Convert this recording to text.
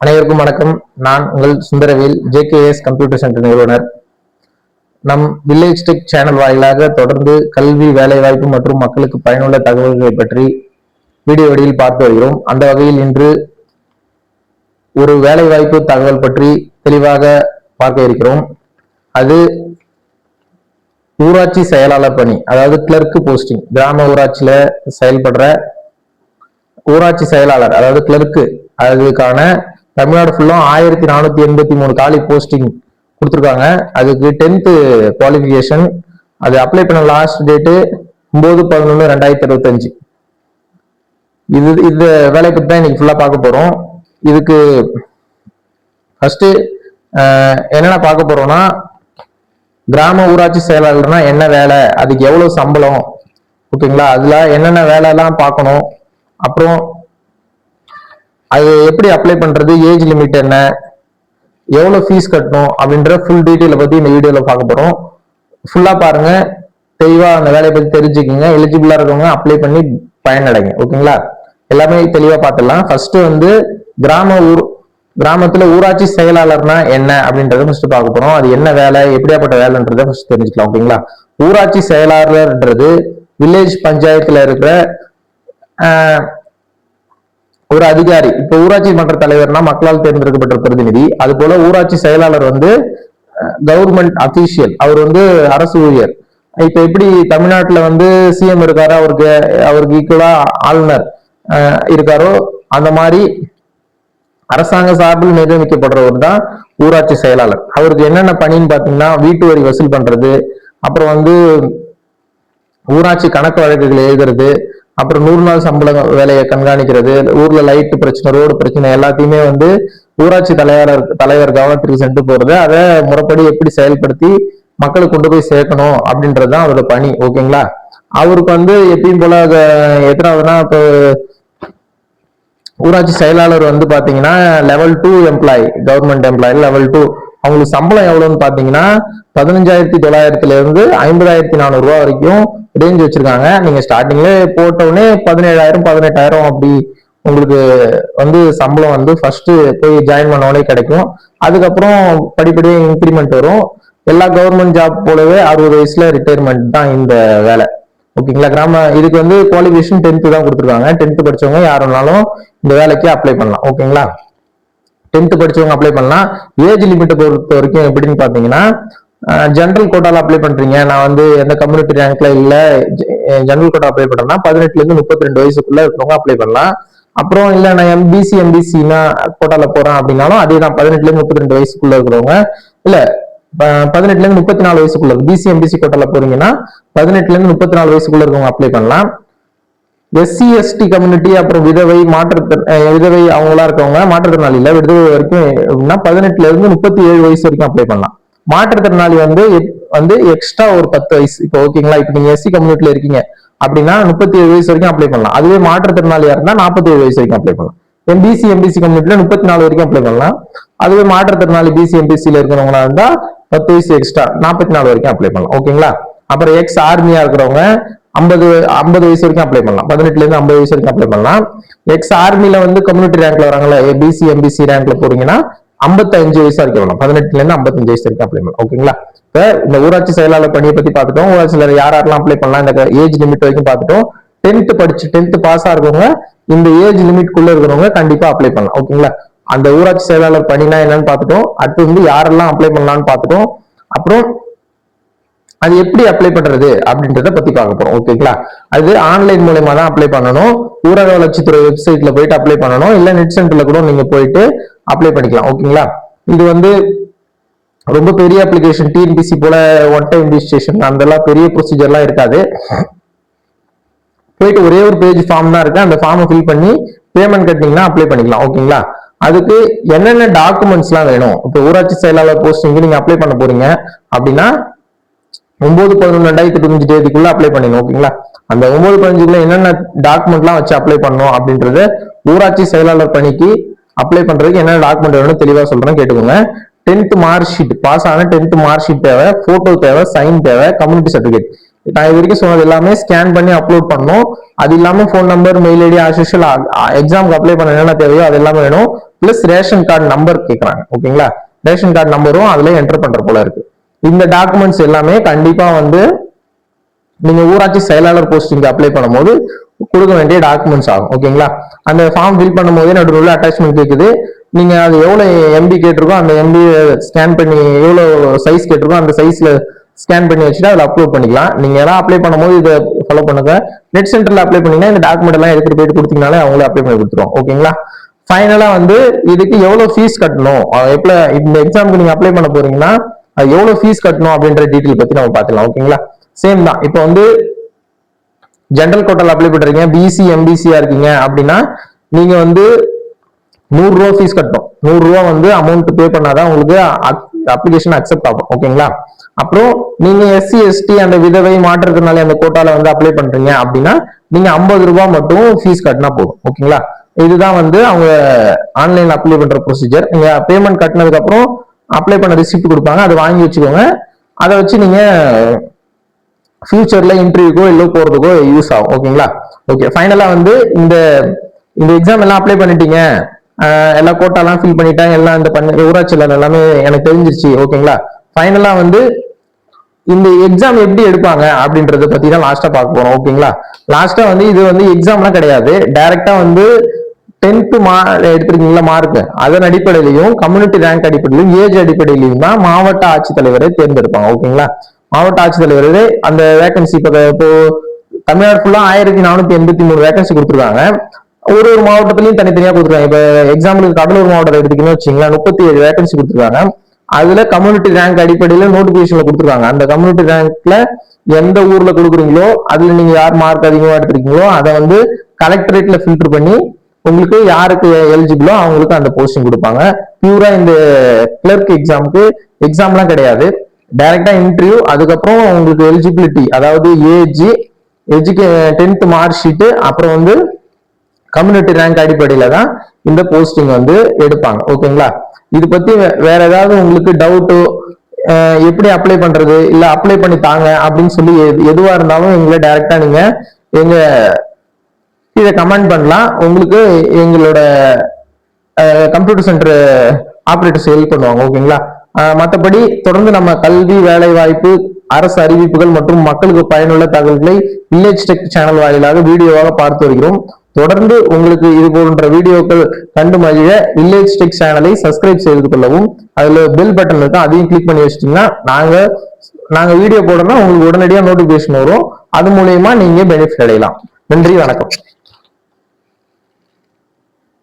அனைவருக்கும் வணக்கம். நான் உங்கள் சுந்தரவேல் ஜேகேஎஸ் கம்ப்யூட்டர் சென்டர் நிறுவனர். நம் வில்லேஜ் டெக் சேனல் வாயிலாக தொடர்ந்து கல்வி வேலைவாய்ப்பு மற்றும் மக்களுக்கு பயனுள்ள தகவல்களை பற்றி வீடியோ வடிவில் பார்த்து வருகிறோம். அந்த வகையில் இன்று ஒரு வேலைவாய்ப்பு தகவல் பற்றி தெளிவாக பார்க்க இருக்கிறோம். அது ஊராட்சி செயலாளர் பணி அதாவது கிளர்க்கு போஸ்டிங் கிராம ஊராட்சியில செயல்படுற ஊராட்சி செயலாளர் அதாவது கிளர்க்கு அதுக்கான தமிழ்நாடு ஃபுல்லும் ஆயிரத்தி நானூத்தி எண்பத்தி மூணு காலி போஸ்டிங் கொடுத்துருக்காங்க. அதுக்கு டென்த்து குவாலிஃபிகேஷன் அது அப்ளை பண்ண லாஸ்ட் டேட்டு ஒம்பது பதினொன்று ரெண்டாயிரத்தி இருபத்தஞ்சு. இது இந்த வேலையை பற்றி தான் இன்னைக்கு ஃபுல்லாக பார்க்க போகிறோம் இதுக்கு ஃபஸ்ட்டு என்னென்ன பார்க்க போகிறோம்னா கிராம ஊராட்சி செயலாளர்னா என்ன வேலை அதுக்கு எவ்வளோ சம்பளம் ஓகேங்களா அதில் என்னென்ன வேலைலாம் பார்க்கணும் அப்புறம் அது எப்படி அப்ளை பண்றது ஏஜ் லிமிட் என்ன எவ்வளவு ஃபீஸ் கட்டணும் அப்படின்ற ஃபுல் டீட்டெயில பத்தி இந்த வீடியோல பார்க்க போறோம். ஃபுல்லா பாருங்க. தெளிவா அந்த வேலையை பத்தி தெரிஞ்சுக்கோங்க. எலிஜிபிளா இருக்கவங்க அப்ளை பண்ணி பயனடைங்க. ஓகேங்களா எல்லாமே தெளிவா பார்த்துடலாம். ஃபர்ஸ்ட் வந்து கிராம ஊர் கிராமத்துல ஊராட்சி செயலாளர்னா என்ன அப்படின்றத ஃபர்ஸ்ட் பார்க்க போறோம். அது என்ன வேலை எப்படியாப்பட்ட வேலைன்றத ஃபர்ஸ்ட் தெரிஞ்சுக்கலாம். ஓகேங்களா ஊராட்சி செயலாளர்ன்றது வில்லேஜ் பஞ்சாயத்துல இருக்கிற ஒரு அதிகாரி இப்ப ஊராட்சி மன்ற தலைவர்னா மக்களால் தேர்ந்தெடுக்கப்பட்ட பிரதிநிதி. அது போல ஊராட்சி செயலாளர் வந்து கவர்மெண்ட் அபிஷியல் அவர் வந்து அரசு ஊழியர். இப்ப எப்படி தமிழ்நாட்டுல வந்து சிஎம் இருக்காரோ? அவருக்கு அவருக்கு ஈக்குவலா ஆளுநர் இருக்காரோ? அந்த மாதிரி அரசாங்க சார்பில் நிர்ணயிக்கப்படுறவர் தான் ஊராட்சி செயலாளர். அவருக்கு என்னென்ன பணின்னு பாத்தீங்கன்னா வீட்டு வரி வசூல் பண்றது அப்புறம் வந்து ஊராட்சி கணக்கு வழக்குகள் எழுதுறது அப்புறம் நூறு நாள் சம்பள வேலையை கண்காணிக்கிறது ஊர்ல லைட் பிரச்சனை ரோடு பிரச்சனை எல்லாத்தையுமே வந்து ஊராட்சி தலைவர் தலைவர் கவனத்திற்கு சென்று போறது. அதை முறைப்படி எப்படி செயல்படுத்தி மக்களுக்கு கொண்டு போய் சேர்க்கணும் அப்படின்றது தான் அவரோட பணி ஓகேங்களா அவருக்கு வந்து எப்பயும் போல அஹ், எத்தனாவதுன்னா இப்போ ஊராட்சி செயலாளர் வந்து பாத்தீங்கன்னா level two employee government employee level two அவங்களுக்கு சம்பளம் எவ்வளவுன்னு பாத்தீங்கன்னா பதினஞ்சாயிரத்தி தொள்ளாயிரத்துல இருந்து ஐம்பதாயிரத்தி நானூறு ரூபாய் வரைக்கும் ரேஞ்ச் வச்சிருக்காங்க. நீங்க ஸ்டார்டிங்ல போட்டவுடனே பதினேழாயிரம் பதினெட்டாயிரம் அப்படி உங்களுக்கு வந்து சம்பளம் வந்து ஃபர்ஸ்ட் போய் ஜாயின் பண்ணவனே கிடைக்கும். அதுக்கப்புறம் படிப்படியா இன்க்ரிமெண்ட் வரும். எல்லா கவர்மெண்ட் ஜாப் போலவே அறுபது வயசுல ரிட்டையர்மெண்ட் தான் இந்த வேலை. ஓகேங்களா கிராம இதுக்கு வந்து குவாலிஃபிகேஷன் டென்த்து தான் கொடுத்துருக்காங்க. டென்த்து படிச்சவங்க யாருனாலும் இந்த வேலைக்கு அப்ளை பண்ணலாம். ஓகேங்களா டென்த்து படிச்சவங்க அப்ளை பண்ணலாம். ஏஜ் லிமிட்டை பொறுத்த வரைக்கும் எப்படின்னு பாத்தீங்கன்னா ஜென்ரல் கோட்டால அப்ளை பண்றீங்க. நான் வந்து எந்த கம்யூனிட்டி ரேங்க்ல இல்ல ஜென்ரல் கோட்டா அப்ளை பண்றேன்னா பதினெட்டுல இருந்து முப்பத்தி ரெண்டு வயசுக்குள்ள இருக்கிறவங்க அப்ளை பண்ணலாம். அப்புறம் இல்ல நான் எம்பிசி எம்பிசினா கோட்டால போறேன் அப்படின்னாலும் அதே தான் பதினெட்டுல இருந்து முப்பத்தி ரெண்டு வயசுக்குள்ள இருக்கிறவங்க இல்ல ப- பதினெட்டுல இருந்து முப்பத்தி நாலு வயசுக்குள்ள பிசி எம்பிசி கோட்டால போறீங்கன்னா பதினெட்டுல இருந்து முப்பத்தி நாலு வயசுக்குள்ள இருக்கவங்க அப்ளை பண்ணலாம். எஸ்சி எஸ்டி கம்யூனிட்டி அப்புறம் விதவை மாற்றுத்திற விதவை அவங்களா இருக்கவங்க மாற்றுத்திறனாளியில விதவை வரைக்கும் எப்படின்னா பதினெட்டுல இருந்து முப்பத்தி ஏழு வயசு வரைக்கும் அப்ளை பண்ணலாம். மாற்றுத்திறனாளி வந்து எப்- வந்து எக்ஸ்ட்ரா ஒரு பத்து வயசு. இப்போ ஓகேங்களா இப்போ நீங்க எஸ்சி கம்யூனிட்டில இருக்கீங்க. அப்படின்னா முப்பத்தி ஏழு வயசு வரைக்கும் அப்ளை பண்ணலாம். அதுவே மாற்றுத்திறனாளியா இருந்தா நாற்பத்தி ஏழு வயசு வரைக்கும் அப்ளை பண்ணலாம். எம்பிசி எம்பிசி கம்யூனிட்டில முப்பத்தி நாலு வரைக்கும் அப்ளை பண்ணலாம். அதுவே மாற்றுத்திறனாளி பிசி எம்பிசியில இருக்கிறவங்களா இருந்தா பத்து வயசு எக்ஸ்ட்ரா நாற்பத்தி நாலு வரைக்கும் அப்ளை பண்ணலாம். ஓகேங்களா அப்புறம் எக்ஸ் ஆர்மியா இருக்கிறவங்க ஐம்பது ஐம்பது வயசு வரைக்கும் அப்ளை பண்ணலாம். பதினெட்டுல இருந்து ஐம்பது வயசு வரைக்கும் அப்ளை பண்ணலாம். எக்ஸ் ஆர்மில வந்து கம்யூனிட்டி ரேங்க்ல வராங்களா பிசி எம்பிசி ரேங்க்ல போறீங்கன்னா 55 வயசு வரைக்கும் வரலாம். பதினெட்டுல இருந்து 55 வயசு வரைக்கும் அப்ளை பண்ணலாம். ஓகேங்களா இப்போ இந்த ஊராட்சி செயலாளர் பணியை பத்தி பார்த்துட்டோம். ஊராட்சி செயலாளர் யார் யாரெல்லாம் அப்ளை பண்ணலாம் இந்த ஏஜ் லிமிட் வரைக்கும் பார்த்துட்டோம். டென்த் படிச்சு டென்த் பாஸ் ஆகிறவங்க இந்த ஏஜ் லிமிட் குள்ள இருக்கிறவங்க கண்டிப்பா அப்ளை பண்ணலாம். ஓகேங்களா அந்த ஊராட்சி செயலாளர் பணினா என்னன்னு பார்த்துட்டோம். அடுத்து வந்து யாரெல்லாம் அப்ளை பண்ணலாம்னு பார்த்துட்டோம். அப்புறம் அது எப்படி அப்ளை பண்றது அப்படின்றத பத்தி பார்க்க போறோம். ஓகேங்களா அது ஆன்லைன் மூலயமா தான் அப்ளை பண்ணணும். ஊரக வளர்ச்சித்துறை வெப்சைட்ல போயிட்டு அப்ளை பண்ணணும். இல்ல நெட் சென்டர்ல கூட நீங்க போயிட்டு அப்ளை பண்ணிக்கலாம். ஓகேங்களா இது வந்து ரொம்ப பெரிய அப்ளிகேஷன் டிஎன்பிசி போல ஒன் டைம் ரிஜிஸ்ட்ரேஷன் அந்தெல்லாம் பெரிய ப்ரொசீஜர்லாம் இருக்காது. போயிட்டு ஒரே ஒரு பேஜ் ஃபார்ம் தான் இருக்கு. அந்த ஃபார்மை ஃபில் பண்ணி பேமெண்ட் கட்டினீங்கன்னா அப்ளை பண்ணிக்கலாம். ஓகேங்களா அதுக்கு என்னென்ன டாக்குமெண்ட்ஸ்லாம் வேணும்? இப்போ ஊராட்சி செயலாளர் போஸ்டிங்க்கு நீங்க அப்ளை பண்ண போறீங்க அப்படின்னா ஒன்பது பதினொன்று ரெண்டாயிரத்தி பதினஞ்சு தேதிக்குள்ள அப்ளை பண்ணிடணும் ஓகேங்களா அந்த ஒன்பது பதினஞ்சுக்குள்ள என்னென்ன டாக்குமெண்ட்லாம் வச்சு அப்ளை பண்ணணும் அப்படின்றது ஊராட்சி செயலாளர் பணிக்கு அப்ளை பண்றதுக்கு என்னென்ன டாக்குமெண்ட் வேணும்னு தெளிவாக சொல்றேன் கேட்டுக்கோங்க. டென்த் மார்க் ஷீட் பாஸ் ஆன டென்த் மார்க் ஷீட் தேவை போட்டோ தேவை சைன் தேவை கம்யூனிட்டி சர்டிஃபிகேட் நான் இது வரைக்கும் சொன்னது எல்லாமே ஸ்கேன் பண்ணி அப்லோட் பண்ணணும். அது இல்லாம ஃபோன் நம்பர் மெயில் ஐடி ஆஸ் எக்ஸாமுக்கு எக்ஸாம்க்கு அப்ளை பண்ண என்னென்ன தேவையோ அது எல்லாமே வேணும். பிளஸ் ரேஷன் கார்டு நம்பர் கேட்குறாங்க ஓகேங்களா ரேஷன் கார்டு நம்பரும் அதுல என்டர் பண்ற போல இருக்கு. இந்த டாக்குமெண்ட்ஸ் எல்லாமே கண்டிப்பா வந்து நீங்க ஊராட்சி செயலாளர் போஸ்டிங் அப்ளை பண்ணும்போது கொடுக்க வேண்டிய டாக்குமெண்ட்ஸ் ஆகும். ஓகேங்களா அந்த ஃபார்ம் ஃபில் பண்ணும்போது நடுவில் அட்டாச்மெண்ட் கேக்குது. நீங்க அது எவ்வளவு எம்பி கேட்டிருக்கோ அந்த எம்பி ஸ்கேன் பண்ணி எவ்வளவு சைஸ் கேட்டிருக்கோ அந்த சைஸ்ல ஸ்கேன் பண்ணி வச்சுட்டு அதில் அப்லோட் பண்ணிக்கலாம். நீங்க எல்லாம் அப்ளை பண்ணும்போது இதை ஃபாலோ பண்ணுங்க. நெட் சென்டர்ல அப்ளை பண்ணீங்கன்னா இந்த டாக்குமெண்ட் எல்லாம் எடுத்துட்டு போயிட்டு கொடுத்தீங்கனாலே அவங்களே அப்ளை பண்ணி கொடுத்துருவோம் ஓகேங்களா ஃபைனலா வந்து இதுக்கு எவ்வளவு ஃபீஸ் கட்டணும்? எப்படி இந்த எக்ஸாமுக்கு நீங்க அப்ளை பண்ண போறீங்கன்னா எவ்வளவு ஃபீஸ் கட்டணும் அப்படின்ற டீட்டெயில் பத்தி நம்ம பார்த்துக்கலாம் ஓகேங்களா சேம் தான். இப்போ வந்து ஜென்ரல் கோட்டால அப்ளை பண்றீங்க பிசி எம்பிசியா இருக்கீங்க அப்படின்னா நீங்க வந்து நூறு ரூபா ஃபீஸ் கட்டணும். நூறு ரூபா வந்து அமௌண்ட் பே பண்ணாதான் உங்களுக்கு அப்ளிகேஷன் அக்செப்ட் ஆகும் ஓகேங்களா அப்புறம் நீங்க எஸ்சி எஸ்டி அந்த விதவை மாற்றுறதுனால அந்த கோட்டால வந்து அப்ளை பண்றீங்க அப்படின்னா நீங்க ஐம்பது ரூபாய் மட்டும் ஃபீஸ் கட்டினா போதும் ஓகேங்களா இதுதான் வந்து அவங்க ஆன்லைன் அப்ளை பண்ற ப்ரொசீஜர் நீங்க பேமெண்ட் கட்டினதுக்கு அப்புறம் அப்ளை பண்ண ரிசிப்ட் கொடுப்பாங்க. அதை வாங்கி வச்சுக்கோங்க. அதை வச்சு நீங்க ஃபியூச்சர்ல இன்டர்வியூக்கோ இல்லை போறதுக்கோ யூஸ் ஆகும். ஓகேங்களா ஓகே ஃபைனலா வந்து இந்த இந்த எக்ஸாம் எல்லாம் அப்ளை பண்ணிட்டீங்க. எல்லா கோட்டாலாம் ஃபில் பண்ணிட்டேன் எல்லாம் இந்த பண்ண ஊராட்சியில் எல்லாமே எனக்கு தெரிஞ்சிருச்சு. ஓகேங்களா ஃபைனலா வந்து இந்த எக்ஸாம் எப்படி எடுப்பாங்க அப்படின்றத பத்தி தான் லாஸ்டா பார்க்க போறோம். ஓகேங்களா லாஸ்டா வந்து இது வந்து எக்ஸாம்லாம் கிடையாது. டைரக்டா வந்து டென்த்து மா எடுத்திருக்கீங்களா மார்க் அதன் அடிப்படையிலையும் கம்யூனிட்டி ரேங்க் அடிப்படையிலும் ஏஜ் அடிப்படையிலையும் தான் மாவட்ட ஆட்சித்தலைவரை தேர்ந்தெடுப்பாங்க ஓகேங்களா? மாவட்ட ஆட்சித்தலைவரே அந்த வேகன்சி இப்போ இப்போ தமிழ்நாடு ஃபுல்லா ஆயிரத்தி நானூத்தி எண்பத்தி மூணு வேகன்சி கொடுத்துருக்காங்க. ஒரு ஒரு மாவட்டத்திலையும் தனித்தனியா கொடுத்துருக்காங்க. இப்போ எக்ஸாம்பிளுக்கு கடலூர் மாவட்டத்தை எடுத்துக்கணும்னு வச்சுங்களேன் முப்பத்தி ஏழு வேகன்சி கொடுத்துருக்காங்க. அதுல கம்யூனிட்டி ரேங்க் அடிப்படையில நோட்டிபிகேஷன்ல கொடுத்துருக்காங்க. அந்த கம்யூனிட்டி ரேங்க்ல எந்த ஊர்ல கொடுக்குறீங்களோ அதுல நீங்க யார் மார்க் அதிகமா எடுத்திருக்கீங்களோ அதை வந்து கலெக்டரேட்ல ஃபில்டர் பண்ணி உங்களுக்கு யாருக்கு எலிஜிபிளோ அவங்களுக்கு அந்த போஸ்டிங் கொடுப்பாங்க. பியூரா இந்த கிளர்க் எக்ஸாமுக்கு எக்ஸாம்லாம் கிடையாது. டைரக்டா இன்டர்வியூ அதுக்கப்புறம் உங்களுக்கு எலிஜிபிலிட்டி அதாவது ஏஜி எஜுகே டென்த் மார்க் ஷீட்டு அப்புறம் வந்து கம்யூனிட்டி ரேங்க் அடிப்படையில தான் இந்த போஸ்டிங் வந்து எடுப்பாங்க. ஓகேங்களா இது பத்தி வேற ஏதாவது உங்களுக்கு டவுட்டோ எப்படி அப்ளை பண்றது இல்ல அப்ளை பண்ணி தாங்க அப்படின்னு சொல்லி எது- எதுவா இருந்தாலும் எங்களை டைரக்டா நீங்க எங்க கீழே கமெண்ட் பண்ணலாம். உங்களுக்கு எங்களோட கம்ப்யூட்டர் சென்டர் ஆப்ரேட்டர்ஸ் ஹெல்ப் பண்ணுவாங்க ஓகேங்களா மற்றபடி தொடர்ந்து நம்ம கல்வி வேலை வாய்ப்பு அரசு அறிவிப்புகள் மற்றும் மக்களுக்கு பயனுள்ள தகவல்களை வில்லேஜ் டெக் சேனல் வாயிலாக வீடியோவாக பார்த்து வருகிறோம். தொடர்ந்து உங்களுக்கு இது போன்ற வீடியோக்கள் கண்டு மகிழ வில்லேஜ் டெக் சேனலை சப்ஸ்கிரைப் செய்து கொள்ளவும். அதுல பெல் பட்டன் இருக்கும் அதையும் கிளிக் பண்ணி வச்சிட்டீங்கன்னா நாங்க நாங்க வீடியோ போடணும்னா உங்களுக்கு உடனடியாக நோட்டிபிகேஷன் வரும். அது மூலியமா நீங்க பெனிஃபிட் அடையலாம். நன்றி வணக்கம்.